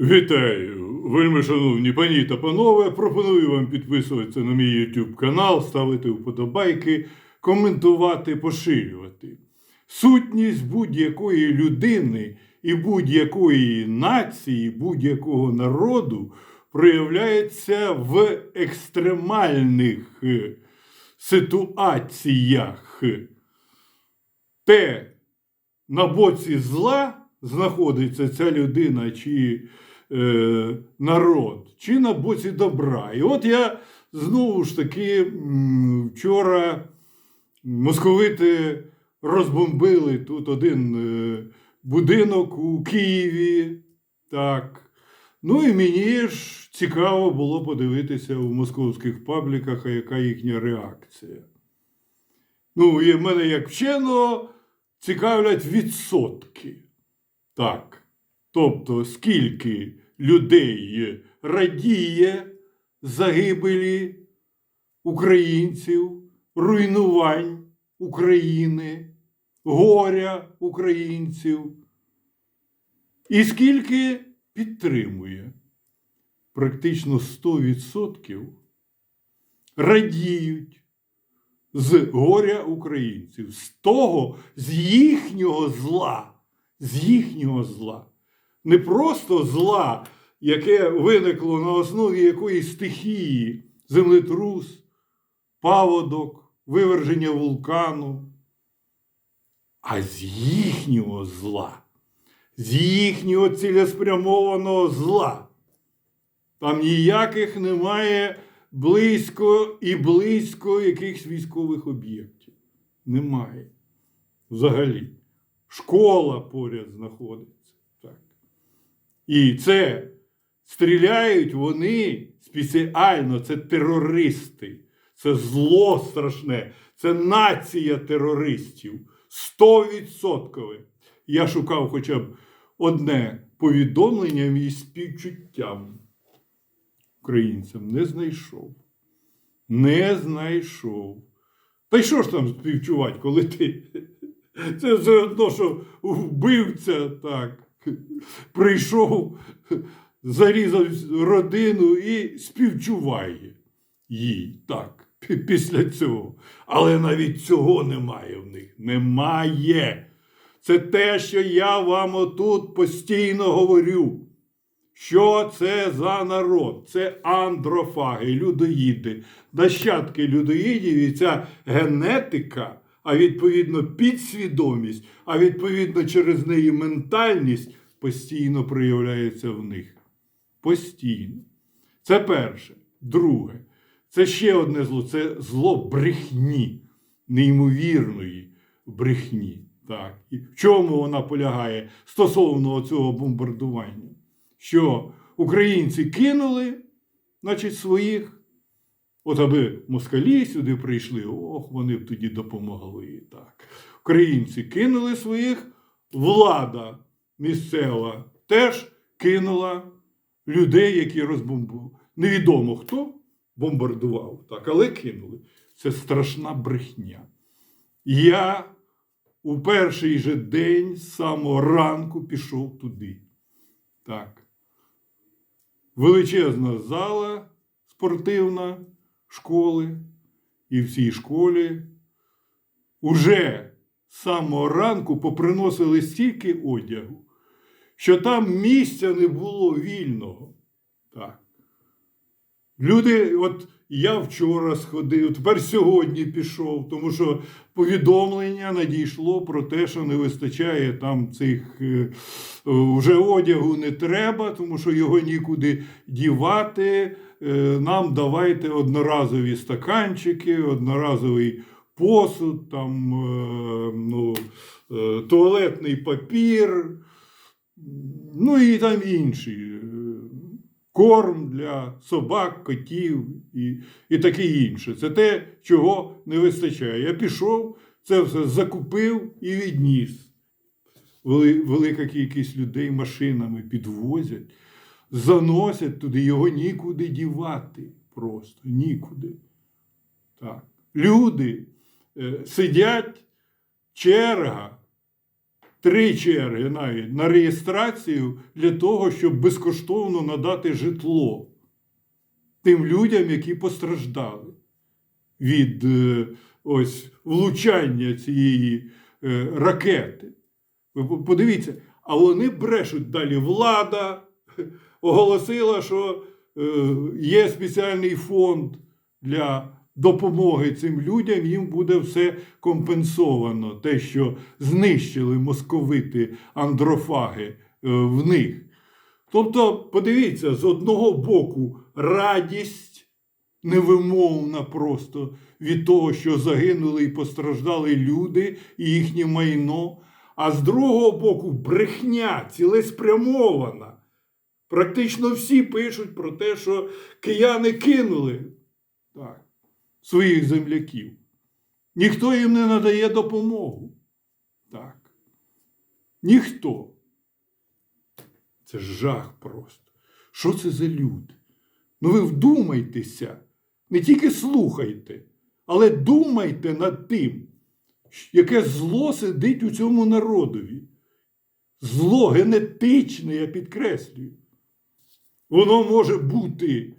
Вітаю, вельми шановні пані та панове. Пропоную вам підписуватися на мій YouTube канал, ставити вподобайки, коментувати, поширювати. Сутність будь-якої людини і будь-якої нації, будь-якого народу проявляється в екстремальних е, ситуаціях. Те, на боці зла знаходиться ця людина чи е, народ, чи на боці добра. І от я знову ж таки вчора московити розбомбили тут один е, будинок у Києві. Так. Ну і мені ж цікаво було подивитися у московських пабліках, а яка їхня реакція. Ну, і в мене як вченого цікавлять відсотки. Так. Тобто, скільки людей радіє загибелі українців, руйнувань України, горя українців, і скільки підтримує. Практично 100% радіють з горя українців, з того, з їхнього зла, з їхнього зла. Не просто зла, яке виникло на основі якоїсь стихії, землетрус, паводок, виверження вулкану, а з їхнього зла, з їхнього цілеспрямованого зла. Там ніяких немає близько і близько якихось військових об'єктів. Немає. Взагалі. Школа поряд знаходиться. Так. І це стріляють вони спеціально, це терористи, це зло страшне, це нація терористів. Стовідсоткове. Я шукав хоча б одне повідомлення із співчуттям українцям не знайшов. Не знайшов. Та й що ж там співчувати, коли ти. Це все одно, що вбивця так прийшов, зарізав родину і співчуває їй так після цього. Але навіть цього немає в них. Немає. Це те, що я вам отут постійно говорю. Що це за народ? Це андрофаги, людоїди, нащадки людоїдів і ця генетика, а відповідно підсвідомість, а відповідно через неї ментальність постійно проявляється в них. Постійно. Це перше. Друге, це ще одне зло це зло брехні, неймовірної брехні. Так. І в чому вона полягає стосовно цього бомбардування? що українці кинули, значить, своїх, от аби москалі сюди прийшли, ох, вони б тоді допомогли. Так. Українці кинули своїх, влада місцева теж кинула людей, які розбомбували. Невідомо хто бомбардував, так, але кинули. Це страшна брехня. Я у перший же день з самого ранку пішов туди. Так. Величезна зала спортивна школи, і в цій школі уже з самого ранку поприносили стільки одягу, що там місця не було вільного. Так. Люди, от я вчора сходив, тепер сьогодні пішов, тому що повідомлення надійшло про те, що не вистачає там цих е, вже одягу не треба, тому що його нікуди дівати. Е, Нам давайте одноразові стаканчики, одноразовий посуд, там, е, ну, туалетний папір, ну і там інші. Корм для собак, котів і, і таке інше. Це те, чого не вистачає. Я пішов, це все закупив і відніс. Вели- Велика кількість людей машинами підвозять, заносять туди, його нікуди дівати. Просто нікуди. Так. Люди е, сидять, черга три черги навіть на реєстрацію для того, щоб безкоштовно надати житло тим людям, які постраждали від е, ось влучання цієї е, ракети. Ви подивіться, а вони брешуть далі. Влада оголосила, що е, є спеціальний фонд для допомоги цим людям, їм буде все компенсовано. Те, що знищили московити андрофаги е, в них. Тобто, подивіться, з одного боку радість невимовна просто від того, що загинули і постраждали люди і їхнє майно, а з другого боку брехня цілеспрямована. Практично всі пишуть про те, що кияни кинули так, своїх земляків. Ніхто їм не надає допомогу. Так. Ніхто. Це жах просто. Що це за люди? Ну ви вдумайтеся, не тільки слухайте, але думайте над тим, яке зло сидить у цьому народові. Зло генетичне, я підкреслюю. Воно може бути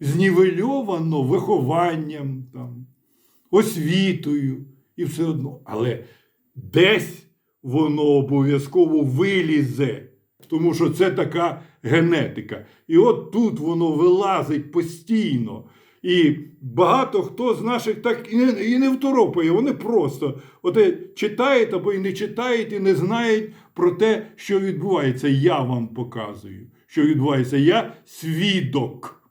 знівельовано вихованням, там, освітою і все одно. Але десь воно обов'язково вилізе, тому що це така генетика. І от тут воно вилазить постійно. І багато хто з наших так і не, і не второпає, вони просто от, читають або і не читають, і не знають про те, що відбувається. Я вам показую, що відбувається. Я свідок